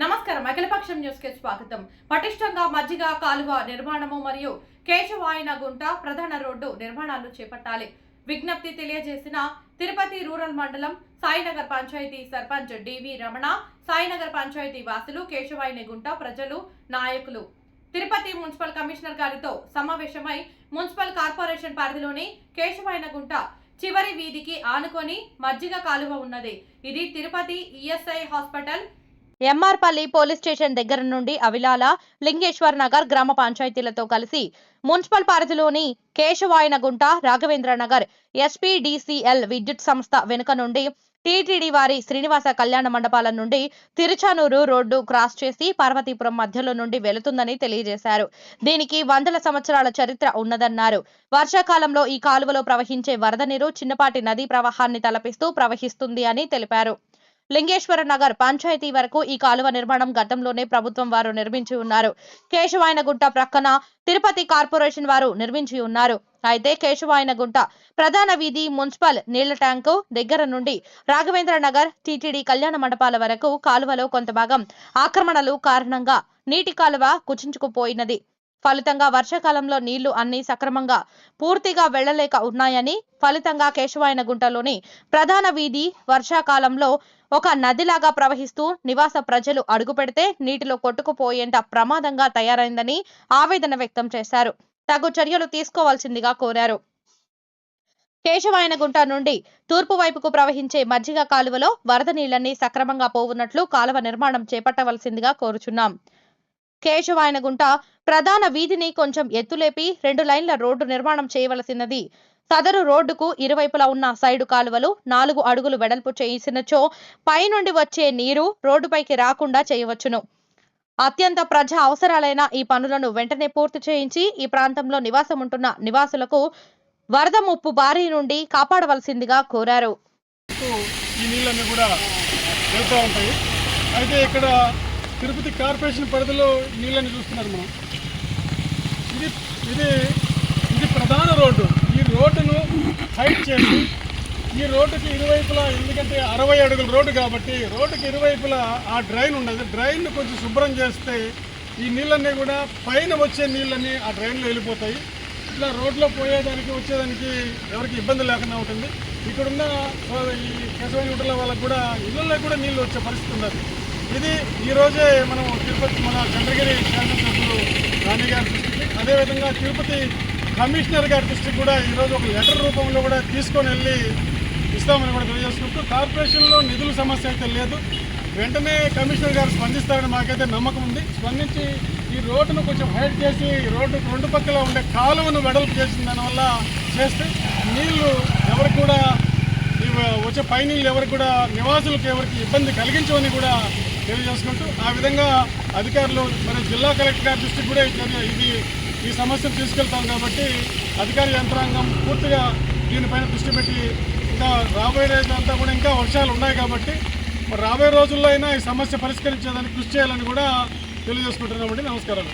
నమస్కారం. అఖిలపక్షం న్యూస్కి స్వాగతం. పటిష్టంగా మజ్జిగ కాలువ నిర్మాణము మరియు కేశవాయన గుంట ప్రధాన రోడ్డు నిర్మాణాలు చేపట్టాలి. విజ్ఞప్తి తెలియజేసిన తిరుపతి రూరల్ మండలం సాయినగర్ పంచాయతీ సర్పంచ్ డివి రమణ సాయినగర్ పంచాయతీ వాసులు కేశవాయన గుంట ప్రజలు నాయకులు. తిరుపతి మున్సిపల్ కమిషనర్ గారితో సమావేశమై మున్సిపల్ కార్పొరేషన్ పరిధిలోని కేశవాయన గుంట చివరి వీధికి ఆనుకొని మజ్జిగ కాలువ ఉన్నది. ఇది Tirupati ESI hospital MR Palli police station దగ్గర నుండి అవిలాల లింగేశ్వర్ నగర్ గ్రామ పంచాయతీలతో కలిసి మున్సిపల్ పరిధిలోని కేశవాయనగుంట రాఘవేంద్ర నగర్ ఎస్పీడీసీఎల్ విద్యుత్ సంస్థ వెనుక నుండి టీటీడీ వారి శ్రీనివాస కళ్యాణ మండపాల నుండి తిరుచానూరు రోడ్డు క్రాస్ చేసి పార్వతీపురం మధ్యలో నుండి వెళుతుందని తెలియజేశారు. దీనికి వందల సంవత్సరాల చరిత్ర ఉన్నదన్నారు. వర్షాకాలంలో ఈ కాలువలో ప్రవహించే వరద నీరు చిన్నపాటి నదీ ప్రవాహాన్ని తలపిస్తూ ప్రవహిస్తుంది అని తెలిపారు. లింగేశ్వర నగర్ పంచాయతీ వరకు ఈ కాలువ నిర్మాణం గతంలోనే ప్రభుత్వం వారు నిర్మించి ఉన్నారు. కేశవాయనగుంట ప్రక్కన తిరుపతి కార్పొరేషన్ వారు నిర్మించి ఉన్నారు. అయితే కేశవాయనగుంట ప్రధాన వీధి మున్సిపల్ నీళ్ళ ట్యాంకు దగ్గర నుండి రాఘవేంద్ర నగర్ టీటీడీ కళ్యాణ మండపాల వరకు కాలువలో కొంత భాగం ఆక్రమణలు కారణంగా నీటి కాలువ కుచించుకుపోయినది. ఫలితంగా వర్షాకాలంలో నీళ్ళు అన్ని సక్రమంగా పూర్తిగా వెళ్ళలేక ఉన్నాయని ఫలితంగా కేశవాయన గుంటలోని ప్రధాన వీధి వర్షాకాలంలో ఒక నదిలాగా ప్రవహిస్తూ నివాస ప్రజలు అడుగుపెడితే నీటిలో కొట్టుకుపోయేంత ప్రమాదంగా తయారైందని ఆవేదన వ్యక్తం చేశారు. తగు చర్యలు తీసుకోవాల్సిందిగా కోరారు. కేశవాయనగుంట నుండి తూర్పు వైపుకు ప్రవహించే మజ్జిగ కాలువలో వరద నీళ్ళన్నీ సక్రమంగా పోవున్నట్లు కాలువ నిర్మాణం చేపట్టవలసిందిగా కోరుచున్నాం. కేశవాయనగుంట ప్రధాన వీధిని కొంచెం ఎత్తులేపి రెండు లైన్ల రోడ్డు నిర్మాణం చేయవలసినది. సదరు రోడ్డుకు ఇరువైపులా ఉన్న సైడు కాలువలు నాలుగు అడుగులు వెడల్పు చేసినచో పైనుండి వచ్చే నీరు రోడ్డుపైకి రాకుండా చేయవచ్చును. అత్యంత ప్రజా అవసరాలైన ఈ పనులను వెంటనే పూర్తి చేయించి ఈ ప్రాంతంలో నివాసం ఉంటున్న నివాసులకు వరద ముప్పు బారి నుండి కాపాడవలసిందిగా కోరారు. ఈ నీళ్ళన్నీ కూడా వెళ్తూ ఉంటాయి. అయితే ఇక్కడ తిరుపతి కార్పొరేషన్ పరిధిలో నీళ్ళని చూస్తున్నారు మనం. ఇది ఇది ఇది ప్రధాన రోడ్డు. ఈ రోడ్డును హైట్ చేసి ఈ రోడ్డుకి ఇరువైపులా ఎందుకంటే అరవై అడుగుల రోడ్డు కాబట్టి రోడ్డుకి ఇరువైపులా ఆ డ్రైన్ ఉండదు. డ్రైన్ కొంచెం శుభ్రం చేస్తే ఈ నీళ్ళన్నీ కూడా పైన వచ్చే నీళ్ళన్నీ ఆ డ్రైన్లో వెళ్ళిపోతాయి. ఇట్లా రోడ్లో పోయేదానికి వచ్చేదానికి ఎవరికి ఇబ్బంది లేకుండా ఉంటుంది. ఇక్కడున్న ఈ కేశవాణి గుట్టల వాళ్ళకు కూడా ఇళ్ళల్లో కూడా నీళ్ళు వచ్చే పరిస్థితి ఉన్నది ఇది ఈరోజే మనం తిరుపతి మన చంద్రగిరి శాసనసభ్యులు రాణి గారి దృష్టికి అదేవిధంగా తిరుపతి కమిషనర్ గారి దృష్టికి కూడా ఈరోజు ఒక లెటర్ రూపంలో కూడా తీసుకొని వెళ్ళి ఇస్తామని కూడా తెలియజేసుకుంటూ కార్పొరేషన్లో నిధుల సమస్య అయితే లేదు. వెంటనే కమిషనర్ గారు స్పందిస్తారని మాకైతే నమ్మకం ఉంది. స్పందించి ఈ రోడ్డును కొంచెం హైట్ చేసి ఈ రోడ్డు రెండు పక్కల ఉండే కాలువను వెడల్పు చేసిన దానివల్ల చేస్తే నీళ్ళు ఎవరికి కూడా ఈ వచ్చే పై నీళ్ళు ఎవరికి కూడా నివాసులకు ఎవరికి ఇబ్బంది కలిగించవని కూడా తెలియజేసుకుంటూ ఆ విధంగా అధికారులు మరి జిల్లా కలెక్టర్ గారి దృష్టికి కూడా ఇది- ఈ సమస్యను తీసుకెళ్తాం కాబట్టి అధికార యంత్రాంగం పూర్తిగా దీనిపైన దృష్టి పెట్టి ఇంకా రాబోయే రోజులంతా కూడా ఇంకా వర్షాలు ఉన్నాయి కాబట్టి మరి రాబోయే రోజుల్లో అయినా ఈ సమస్య పరిష్కరించేదానికి కృషి చేయాలని కూడా తెలియజేసుకుంటున్నామండి. నమస్కారాలు.